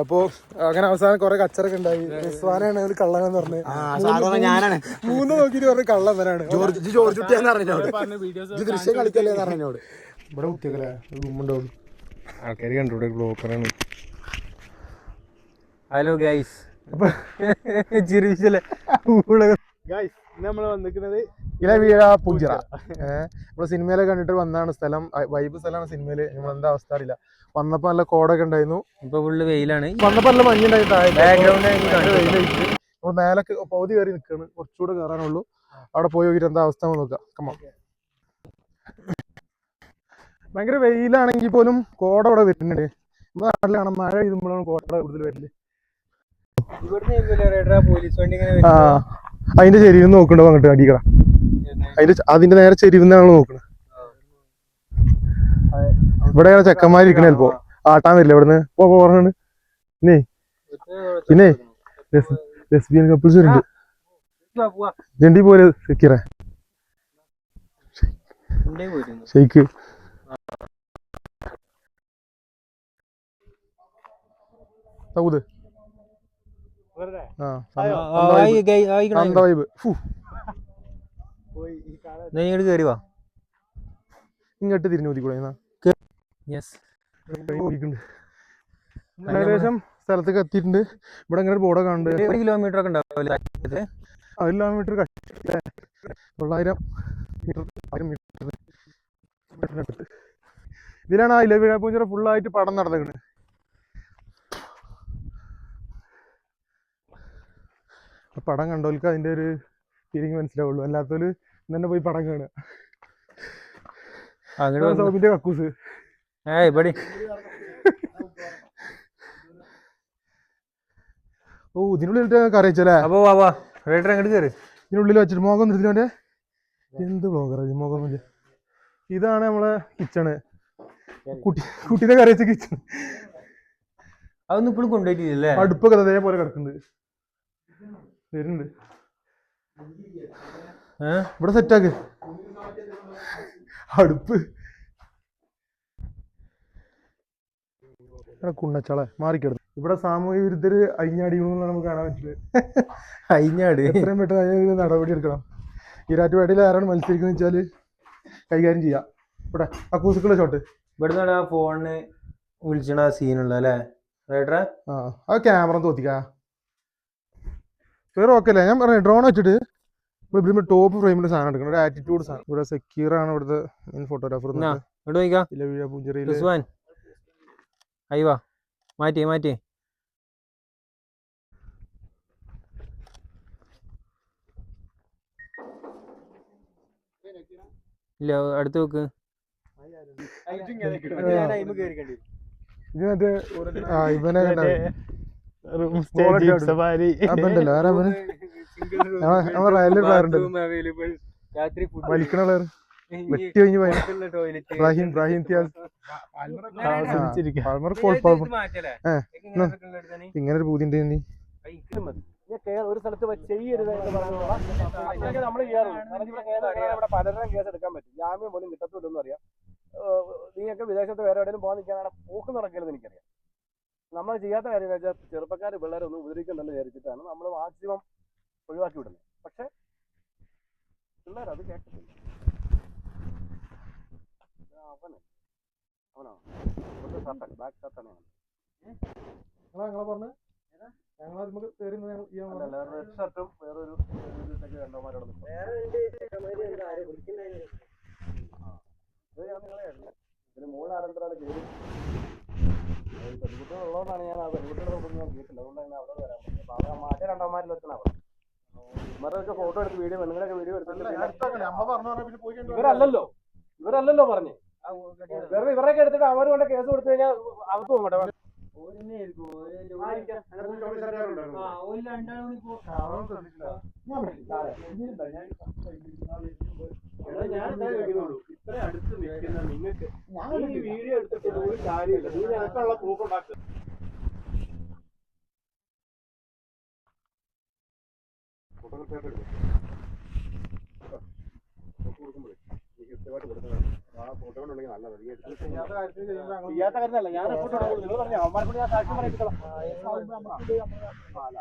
അപ്പൊ അങ്ങനെ അവസാനം കൊറേ കച്ചറൊക്കെ ഉണ്ടായി. റിസ്വാനാണ് ഒരു കള്ളനെന്ന് പറഞ്ഞത് സാധാരണ ഞാനാണ്. മൂന്ന് നോക്കിട്ട് പറഞ്ഞ കള്ളൻ വരാണ് ജോർജ് ജോർജ് കുട്ടിയാന്ന് പറഞ്ഞോട് ദൃശ്യം കളിക്കല്ലേ പറഞ്ഞോട് ഇവിടെ കുത്തിയേക്കല്ലേ റൂമുണ്ടാവും ആൾക്കാർ കണ്ടൂടെ ബ്ലോക്കറാണ് ഹലോ ഗൈസ് അപ്പൊ ചിരിച്ചല്ലേ ഗൈസ് നമ്മൾ വന്നിരിക്കുന്നത് ഇല വീഴ പുഞ്ചിറ. ഏഹ് നമ്മൾ സിനിമയിലെ കണ്ടിട്ട് വന്നാണ് സ്ഥലം. വൈബ് സ്ഥലമാണ് സിനിമയിൽ. നമ്മൾ എന്താ അവസ്ഥ അറിയില്ല. വന്നപ്പോ നല്ല കോടൊക്കെ ഉണ്ടായിരുന്നു. ഇപ്പൊ ഫുള്ള് വെയിലാണ്. വന്നപ്പോ നല്ല മഞ്ഞുണ്ടായി താഴെ. വെയിലായിട്ട് നമ്മൾ മേലൊക്കെ പൗതി കയറി നിൽക്കാണ് കുറച്ചുകൂടെ കയറാനുള്ളൂ അവിടെ പോയി നോക്കിട്ട് എന്താ അവസ്ഥ നോക്കാം. കമ്മ ഭയങ്കര വെയിലാണെങ്കിൽ പോലും കോട അവിടെ വരുന്നുണ്ട്. നമ്മുടെ നാട്ടിലാണ് മഴ പെയ്യുമ്പോഴാണ് കോട കൂടുതൽ ആ അതിന്റെ ശരി നോക്കണ്ടോ അങ്ങോട്ട് അടിക്കട അതിന്റെ അതിന്റെ നേരെ ചെരിവുന്നാണ് നോക്കുന്നത് ഇവിടെ ചെക്കന്മാർ ഇരിക്കണ ചിലപ്പോ. ആട്ടാൻ വരില്ല ഇവിടുന്ന്? പോ പോ പറഞ്ഞിട്ട് പിന്നെ പിന്നെ ലെസ്ബിയൻ കപ്പിൾസ് ഉണ്ട് ജണ്ടി പോലെ സെക്കിറ? ഷെയ്ക്ക് സൗദ് ആ വൈബ് ഫു ഇങ്ങോട്ട് കയറി വാ. ഇങ്ങോട്ട് തിരിഞ്ഞു കൂടി കൂടെ യെസ് ഏകദേശം സ്ഥലത്തേക്ക് എത്തിയിട്ടുണ്ട്. ഇവിടെ ഇങ്ങനെ ഒരു ബോർഡ് കാണുന്നുണ്ട്. ഒരു കിലോമീറ്റർ ഒക്കെ ഉണ്ടാവില്ലേ ഒരു കിലോമീറ്റർ തൊള്ളായിരം മീറ്റർ ആയിരം മീറ്റർ. ഇതിലാണ് ആ ഇലവിഴ പൂഞ്ചിറ ഫുള്ളായിട്ട് പടം നടന്നത് പടം കണ്ടോൽക്ക് അതിന്റെ ഒരു ഫീലിംഗ് മനസ്സിലാവുള്ളൂ. അല്ലാത്തവര് തന്നെ പോയി പടം കാണുക. സൗബിന്റെ കക്കൂസ്. ഏയ് ഇവിടെ ഓ ഇതിനുള്ളിൽ കറിയിച്ചല്ലേ അപ്പൊ വാ വാ റൈഡർ അങ്ങോട്ട് കയറി ഇതിനുള്ളിൽ വെച്ചിട്ട് മോഹം നിർത്തിനോന്റെ എന്ത് ബ്ലോഗർ മോഹം ഇതാണ് നമ്മളെ കിച്ചണ് കുട്ടി കുട്ടീനെ കറിയിച്ച കിച്ചൺ അതൊന്നും ഇപ്പോഴും കൊണ്ടുപോയിട്ടില്ലേ അടുപ്പൊക്കെ അതേപോലെ കിടക്കുന്നുണ്ട്. വരുന്നുണ്ട്. ഏഹ് ഇവിടെ സെറ്റാക്ക് അടുപ്പ്. കുണ്ണച്ചാളെ മാറിക്കെടുത്തു ഇവിടെ സാമൂഹ്യ വിരുദ്ധര് അയിഞ്ഞാടി നമുക്ക് കാണാൻ പറ്റില്ല അയിഞ്ഞാടി എത്രയും പെട്ടെന്ന് അതിന് നടപടി എടുക്കണം. ഈരാറ്റുപേട്ടയിൽ ആരാണ് മത്സരിക്കുന്നത് വെച്ചാൽ കൈകാര്യം ചെയ്യാം. ഇവിടെ അക്കൂസുക്കുള്ള ഷോട്ട് ഇവിടുന്നാണ് ആ ഫോണിന് വിളിച്ചണ സീനുള്ള അല്ലേ? റൈഡറെ? ആ അത് ക്യാമറ തോത്തിക്കാ. വേറെ ഓക്കെ അല്ലേ? ഞാൻ പറഞ്ഞു ഡ്രോൺ വെച്ചിട്ട് ഇവിടെ ഇവിടെ ടോപ്പ് ഫ്രെയിമിൽ സാധനം എടുക്കണം. ഒരു ആറ്റിറ്റ്യൂഡ് സാധനം. ഇവിടെ സെക്യൂർ ആണ് ഇവിടുത്തെ മെയിൻ ഫോട്ടോഗ്രാഫർ പൂഞ്ചിറയിൽ മാറ്റി മാറ്റി. ഇല്ല അടുത്ത് വെക്ക്. ഇവനെ ഉണ്ടല്ലോ പ്ലെയർ ഉണ്ട്. വലിക്കണ പ്ലെയർ വെട്ടി കഴിഞ്ഞ് പോയ. ഇബ്രാഹിം ഇബ്രാഹിം തിയാസ് പാൽമർ കോൾ പാൽമർ ഇങ്ങനെ ഒരു പൂതി ഉണ്ട് നീ. ഒരു സ്ഥലത്ത് ചെയ്യരുത് എന്ന് നമ്മൾ ചെയ്യാറുണ്ട് കാരണം ഇവിടെ കേസ് ഇവിടെ പലരും കേസ് എടുക്കാൻ പറ്റും. ജാമ്യം പോലും കിട്ടത്തില്ലെന്ന് അറിയാം. നീയൊക്കെ വിദേശത്ത് വേറെ എവിടെയും പോകാൻ നിൽക്കാനാണ് പോക്ക് നടക്കരുത് എനിക്കറിയാം. നമ്മൾ ചെയ്യാത്ത കാര്യം എന്ന് വെച്ചാൽ ചെറുപ്പക്കാർ പിള്ളേരൊന്നും ഉപദ്രവിക്കുന്നുണ്ടെന്ന് വിചാരിച്ചിട്ടാണ് നമ്മൾ മാക്സിമം ഒഴിവാക്കി വിടുന്നത് പക്ഷെ പിള്ളേർ അത് ഇത് അവന് അവനാണ് ഷർട്ടാണ് ബാക്ക് ഷർട്ടാണ് ഞങ്ങളെ പറഞ്ഞു? ഞങ്ങൾ നമുക്ക് കയറി അല്ല റെഡ് ഷർട്ടും വേറൊരു ഇതൊക്കെ കണ്ടവന്മാരോട് നിൽക്കും ഇത് ഞാൻ നിങ്ങളെ. ഇതിന് മൂന്ന് ഞാൻ ആ പെൺകുട്ടികളുടെ ഒന്നും ഞാൻ കേട്ടില്ല. അതുകൊണ്ടാണ് ഞാൻ അവിടെ വരാൻ പറ്റുന്നത് അപ്പൊ അവിടെ മറ്റേ രണ്ടവന്മാരിൽ അവിടെ. ഇവരൊക്കെ ഫോട്ടോ എടുത്ത് വീഡിയോ പെണ്ണുങ്ങളൊക്കെ വീഡിയോ എടുത്തിട്ട് ഇവരല്ലല്ലോ. ഇവരല്ലല്ലോ പറഞ്ഞു. വെറുതെ ഇവരൊക്കെ എടുത്തിട്ട് അവർ കൊണ്ട് കേസ് കൊടുത്തു കഴിഞ്ഞാൽ അവർക്ക് പോകട്ടെ. ഞാൻ ഇത്ര? അടുത്ത് നിൽക്കുന്ന നിങ്ങൾക്ക് ഈ വീഡിയോ എടുത്തിട്ട് ഒരു കാര്യമില്ല. നീ നിനക്കുള്ള പ്രൂഫ് ഉണ്ടാക്കുക ചെയ്യാത്ത കാര്യമല്ല ഞാൻ റിപ്പോർട്ട് കൊടുക്കും നിങ്ങൾ പറഞ്ഞു അവന്മാർക്ക് ഞാൻ പറയിപ്പിക്കണം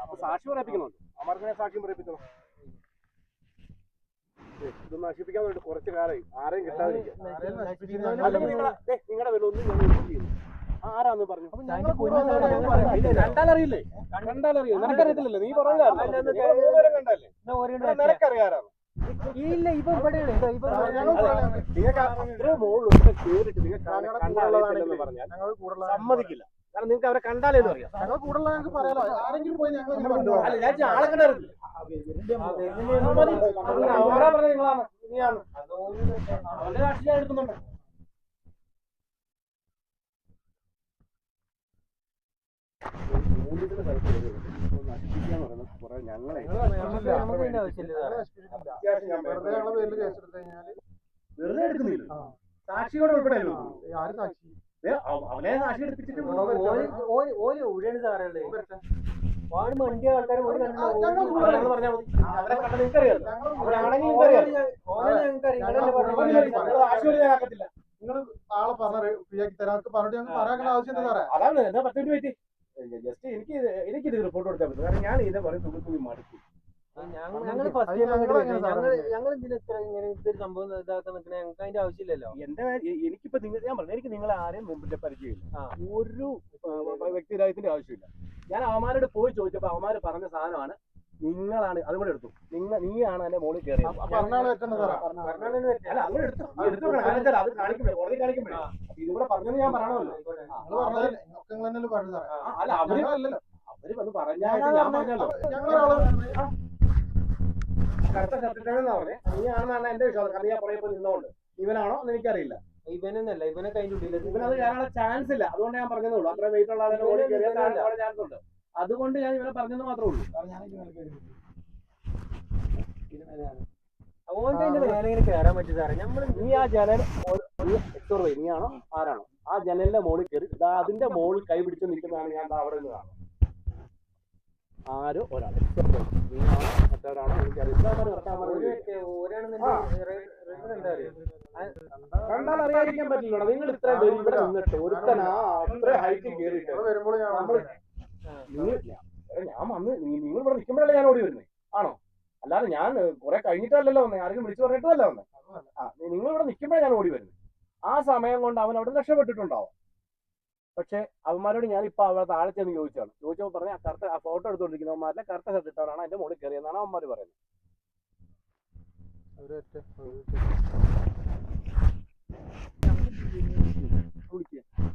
അപ്പൊ സാക്ഷി പറയിപ്പിക്കണമല്ലോ അവന്മാർക്ക് ഞാൻ സാക്ഷ്യം പറയിപ്പിക്കണം ഇത് നശിപ്പിക്കാൻ വേണ്ടി കുറച്ച് കാലമായി ആരെയും കിട്ടാതിരിക്കുക നിങ്ങളുടെ വില ഒന്നും ഞാൻ ചെയ്യുന്നു ആരാന്ന് പറഞ്ഞു. കണ്ടാലറിയില്ലേ? കണ്ടാലറിയോ? നിനക്കറിയത്തില്ലല്ലോ? നീ പറഞ്ഞല്ലോ നിനക്കറിയാറാണ് ഇല്ല ഇപ്പൊ ഇവിടെ നിങ്ങൾക്ക് അത്ര മുകളിലൊക്കെ കേറിട്ട് നിങ്ങൾക്ക് കണ്ടാലറിയത്തില്ലെന്ന് പറഞ്ഞാൽ സമ്മതിക്കില്ല. കാരണം നിങ്ങൾക്ക് അവരെ കണ്ടാലേ ഇത് അറിയാം. ഞങ്ങൾ കൂടുതലുള്ള ഞങ്ങൾക്ക് പറയാലോ. ആരെങ്കിലും പോയി ഞങ്ങൾ അല്ല ഞാൻ ആളെ കണ്ടറിയില്ല. അവരാ പറഞ്ഞ നിങ്ങളാണ്. നീയാണ് അവന്റെ ഞാൻ എടുക്കുന്നുണ്ട് മൂല്യത്തിന്റെ സ്ഥലത്ത് നശിപ്പിക്കാന്ന് പറയുന്നത് കുറെ ഞങ്ങളെ നമുക്ക് ആവശ്യമില്ല അത്യാവശ്യം ഞാൻ വെറുതെ എടുക്കുന്നില്ല. സാക്ഷിയോട് ഉൾപ്പെടെയല്ലോ ആര് സാക്ഷി അവനെ സാക്ഷി എടുപ്പിച്ചിട്ട് ആൾക്കാർ ഒരു ആളെ പറഞ്ഞ തരാൻ പറഞ്ഞിട്ട് ഞങ്ങൾ പറയാനുള്ള ആവശ്യം എന്താ പറയാ അതാണ് പത്ത് മിനിറ്റ് വെയിറ്റ് ജസ്റ്റ് എനിക്ക് എനിക്ക് ഇത് റിപ്പോർട്ട് കൊടുത്താൽ പറ്റും. കാരണം ഞാൻ ഇതേ പറയും തുള്ളി തുള്ളി എ- എനിക്കിപ്പോ നിങ്ങൾ ഞാൻ പറഞ്ഞു എനിക്ക് നിങ്ങളെ ആരെയും മുമ്പിന്റെ പരിചയമില്ല. ഒരു വ്യക്തിരായത്തിന്റെ ആവശ്യമില്ല. ഞാൻ അവന്മാരോട് പോയി ചോദിച്ചപ്പോ അവന്മാര് പറഞ്ഞ സാധനമാണ് നിങ്ങളാണ് അതുകൂടെ എടുത്തു. നിങ്ങൾ നീയാണ് എന്റെ മോളിൽ കയറിയത്. അല്ല എടുത്തു. അത് കാണിക്കുമ്പോഴേ കോടതി കാണിക്കുമ്പോഴേ അപ്പൊ ഇതുകൂടെ പറഞ്ഞത് ഞാൻ പറയണമല്ലോ. അല്ല അവർ അവർ വന്ന് പറഞ്ഞാൽ ഞാൻ പറഞ്ഞല്ലോ. കറുത്ത ഷർട്ടിട്ടാണെന്നാ പറഞ്ഞേ. നീയാണെന്നാണ് എന്റെ വിശ്വാസം. കാരണം ഞാൻ പറയപ്പോ പോയി നിന്നോണ്ട്. ഇവനാണോ എന്ന് എനിക്കറിയില്ല. ഇവനൊന്നല്ല ഇവനെ കഴിഞ്ഞിട്ടില്ല ഇവനത് കയറാനുള്ള ചാൻസ് ഇല്ല. അതുകൊണ്ട് ഞാൻ പറഞ്ഞതേ ഉള്ളൂ. അത്ര വെയിറ്റ് ഉള്ള കയറിയാൽ ചാൻസ് ഉണ്ട്. അതുകൊണ്ട് ഞാൻ ഇവിടെ പറഞ്ഞെന്ന് മാത്രമേ ഉള്ളൂ. ഓന്റെ അതിന്റെ മേലെ ഇങ്ങനെ കയറാൻ പറ്റും സാറേ നമ്മൾ നീ ആ ജനൽ എക്സോർ നീയാണോ ആരാണോ? ആ ജനലിന്റെ മുകളിൽ കയറി ദാ അതിന്റെ മുകളിൽ കൈ പിടിച്ച് നിൽക്കുന്നതാണ് ഞാൻ അവിടെ നിന്ന് കാണുന്നത്. ആരോ ഒരാൾ നീയാണോ മറ്റവരാണോ? എനിക്കറിയില്ല. കണ്ടാൽ അറിയാതിരിക്കാൻ പറ്റില്ല നിങ്ങൾ ഇത്രയും പേര് ഇവിടെ നിന്നിട്ട് ഒരുത്തനാ അത്ര ഹൈറ്റ് കയറിയിട്ട് നമ്മൾ നിങ്ങൾ ഞാൻ- വന്ന് നിങ്ങൾ ഇവിടെ നിൽക്കുമ്പോഴല്ലേ ഞാൻ ഓടി വരുന്നത് ആണോ? അല്ലാതെ ഞാൻ കുറെ കഴിഞ്ഞിട്ടല്ലല്ലോ വന്നേ. ആരെങ്കിലും വിളിച്ചു പറഞ്ഞിട്ടല്ല വന്നേ? ആ നിങ്ങൾ ഇവിടെ നിൽക്കുമ്പോഴേ ഞാൻ ഓടി വരുന്നത് ആ സമയം കൊണ്ട് അവൻ അവിടെ രക്ഷപ്പെട്ടിട്ടുണ്ടാവും. പക്ഷെ അവന്മാരോട് ഞാൻ ഇപ്പൊ അവിടെ താഴെ ചെന്ന് ചോദിച്ചാണ്. ചോദിച്ചപ്പോൾ പറഞ്ഞ ആ കറുത്ത ആ ഫോട്ടോ എടുത്തുകൊണ്ടിരിക്കുന്നവന്മാരിലെ കറുത്ത ഷർട്ട് ഇട്ടവരാണ് എന്റെ മുകളിൽ കയറിയെന്നാണ് അവന്മാർ പറയുന്നത്.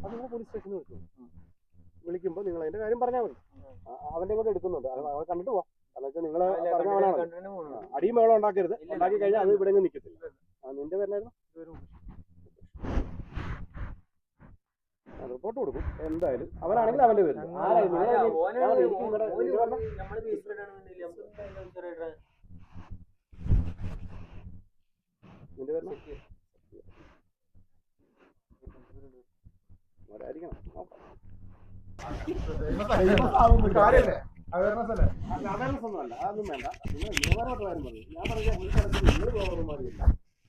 അത് നിങ്ങൾ പോലീസ് സ്റ്റേഷനിൽ വിളിക്കും വിളിക്കുമ്പോൾ നിങ്ങൾ അതിന്റെ കാര്യം പറഞ്ഞാൽ മതി. അവന്റെ കൂടെ എടുക്കുന്നുണ്ട്. അവൻ കണ്ടിട്ട് പോവാം. കാരണം വെച്ചാൽ നിങ്ങൾ പറഞ്ഞവനാണ് അടിയും മേളം ഉണ്ടാക്കരുത്. ഉണ്ടാക്കി കഴിഞ്ഞാൽ അത് ഇവിടെ നിൽക്കത്തില്ല നിന്റെ പേരായിരുന്നു റിപ്പോർട്ട് കൊടുക്കും. എന്തായാലും. അവനാണെങ്കിൽ അവന്റെ പേര് നിന്റെ അല്ല, നിങ്ങളെ- ഓനെ- ഞാൻ എനിക്ക് നിങ്ങളുടെ- ഓന് നിങ്ങൾ പറഞ്ഞ- നമ്മൾ കേസിലിടാണെന്നുണ്ടെങ്കിൽ നമുക്ക് എന്തായാലും ചെറിയ നിന്റെ പേര് അവരായിരിക്കണം നോക്കാം. കാര്യല്ലേ അവയർനെസ് അല്ലേ അല്ല, awareness ഒന്നുമല്ല. അതൊന്നും വേണ്ട. നിങ്ങൾ നിയമപരമായിട്ട് കാര്യം പറയൂ. ഞാൻ പറഞ്ഞ ഒരു സ്ഥലത്ത് നിങ്ങൾ ഗൗരവമാരില്ല.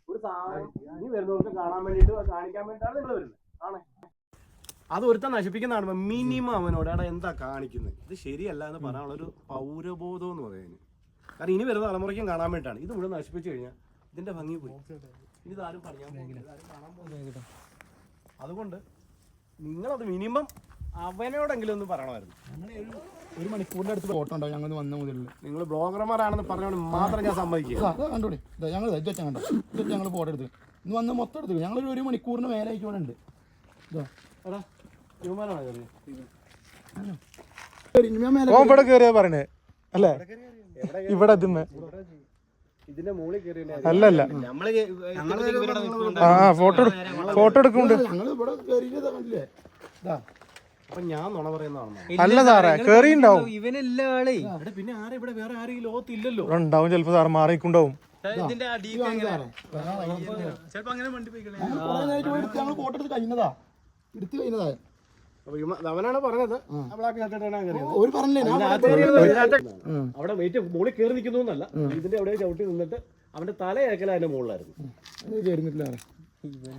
ഒരു സാധനം ഇനി വരുന്നവർക്ക് കാണാൻ വേണ്ടിയിട്ട് കാണിക്കാൻ വേണ്ടിയിട്ടാണ് നിങ്ങൾ വരുന്നത് ആണേ അത് ഒരുത്തൻ നശിപ്പിക്കുന്നതാണ് മിനിമം അവനോട് എടാ എന്താ കാണിക്കുന്നത് ഇത് ശരിയല്ല എന്ന് പറയാനുള്ള ഒരു പൗരബോധം എന്ന് പറയുന്നത് കാരണം ഇനി വരുന്ന തലമുറയ്ക്കും കാണാൻ വേണ്ടിയിട്ടാണ് ഇത് മുഴുവൻ നശിപ്പിച്ചു കഴിഞ്ഞാൽ ഇതിന്റെ ഭംഗി പോയി ഇനി പറയാൻ പോകുന്നില്ല. അതുകൊണ്ട് നിങ്ങളത് മിനിമം അവനോടെങ്കിലും ഒന്ന് പറയണമായിരുന്നു. ഒരു മണിക്കൂറിന്റെ അടുത്ത് ഫോട്ടോ ഉണ്ടാവും ഞങ്ങൾ വന്ന മുതലുള്ള നിങ്ങൾ ബ്ലോഗർമാരാണെന്ന് പറഞ്ഞുകൊണ്ട് മാത്രം ഞാൻ സമ്മതിക്കുക കണ്ടോടി? ഞങ്ങൾ ഇതൊറ്റ കണ്ടോ? ഇതൊക്കെ ഞങ്ങൾ ഫോട്ടോ എടുത്ത്. ഇന്ന് വന്ന് മൊത്തം എടുത്തു ഞങ്ങൾ ഒരു മണിക്കൂറിന് മേലെ ആയിക്കോടെ ഉണ്ട്. ഇവിടെ കേറിയാ പറയണേ. അല്ലേ? ഇവിടെ കയറി അല്ലല്ല ആ ആ ഫോട്ടോ ഫോട്ടോ എടുക്കുന്നുണ്ട്. ഞങ്ങൾ ഇവിടെ അപ്പൊ ഞാൻ നുണ പറയുന്നതാണോ അല്ല സാറേ കേറിണ്ടാവും ഇവനല്ല ആളേ പിന്നെ ആരും ഇവിടെ വേറെ ആരും ഈ ലോകത്തില്ലല്ലോ ഇവിടെ ഉണ്ടാവും ചിലപ്പോ സാർ മാറിക്കുണ്ടാവും ഇതിന്റെ ചിലപ്പോ അങ്ങനെ വണ്ടി ഞങ്ങൾ കഴിഞ്ഞതാ. എടുത്ത് കഴിഞ്ഞതാ. അവനാണ് പറഞ്ഞത്. ഒരു പറഞ്ഞില്ലേ. അവിടെ വെയിറ്റ് മുകളിൽ കേറി നിൽക്കുന്നു എന്നല്ല. ഇതിന്റെ അവിടെ ചവിട്ടി നിന്നിട്ട് അവന്റെ തല ഏക്കല അതിന്റെ മുകളിലായിരുന്നു.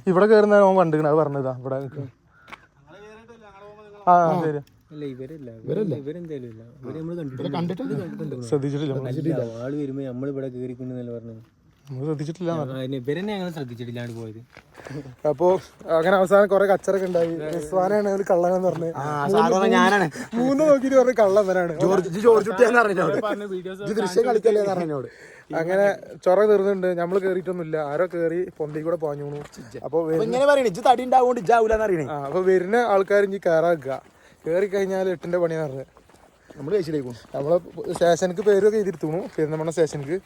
ഇവിടെ കയറുന്ന പറഞ്ഞതാ ഇവിടെ നിൽക്കും ആ ശരി അല്ല ഇവരല്ല ഇവരല്ല. ഇവരെന്തായാലും ഇല്ല ഇവർ നമ്മൾ ഇവരെ കണ്ടിട്ടില്ല. ശ്രദ്ധിച്ചിട്ടില്ല. ആൾ വരുമ്പോ ഇവിടെ കേറിക്കുന്നല്ല പറഞ്ഞത് നമ്മൾ ശ്രദ്ധിച്ചിട്ടില്ല ഇവരെന്നെ ഞങ്ങൾ ശ്രദ്ധിച്ചിട്ടില്ലാണ്ട് പോയത്. അപ്പോ അങ്ങനെ അവസാനം കൊറേ കച്ചറൊക്കെ ഉണ്ടായി. റിസ്വാനാണ് ഒരു കള്ളനെന്ന് പറഞ്ഞത് ഞാനാണ്. മൂന്ന് നോക്കിട്ട് പറഞ്ഞ കള്ളൻ വരാണ് ജോർജ് ജോർജ് കുട്ടിയാന്ന് പറഞ്ഞോട് ഇത് ദൃശ്യം കളിക്കല്ലേ പറഞ്ഞോട് അങ്ങനെ ചൊറ തീർന്നുണ്ട് നമ്മൾ കേറിയിട്ടൊന്നുമില്ല. ആരോ കേറി പൊന്തി കൂടെ പോഞ്ഞു അപ്പൊ അപ്പൊ ഇങ്ങനെ പറയണേ ഇജ്ജ് തടി ഉണ്ടാവുകൊണ്ട് ഇജ്ജാവൂലെന്ന് അറിയണേ ആ അപ്പൊ വരുന്ന ആൾക്കാർ ഇനി കയറാക്കുക കേറി കഴിഞ്ഞാൽ എട്ടിന്റെ പണിയാന്ന് പറഞ്ഞത് നമ്മൾ കഴിച്ചിട്ടേക്കും നമ്മളെ സ്റ്റേഷനക്ക് പേരൊക്കെ എഴുതിരുത്തുന്നു പെരുന്നമണ്ണ സ്റ്റേഷനിക്ക്.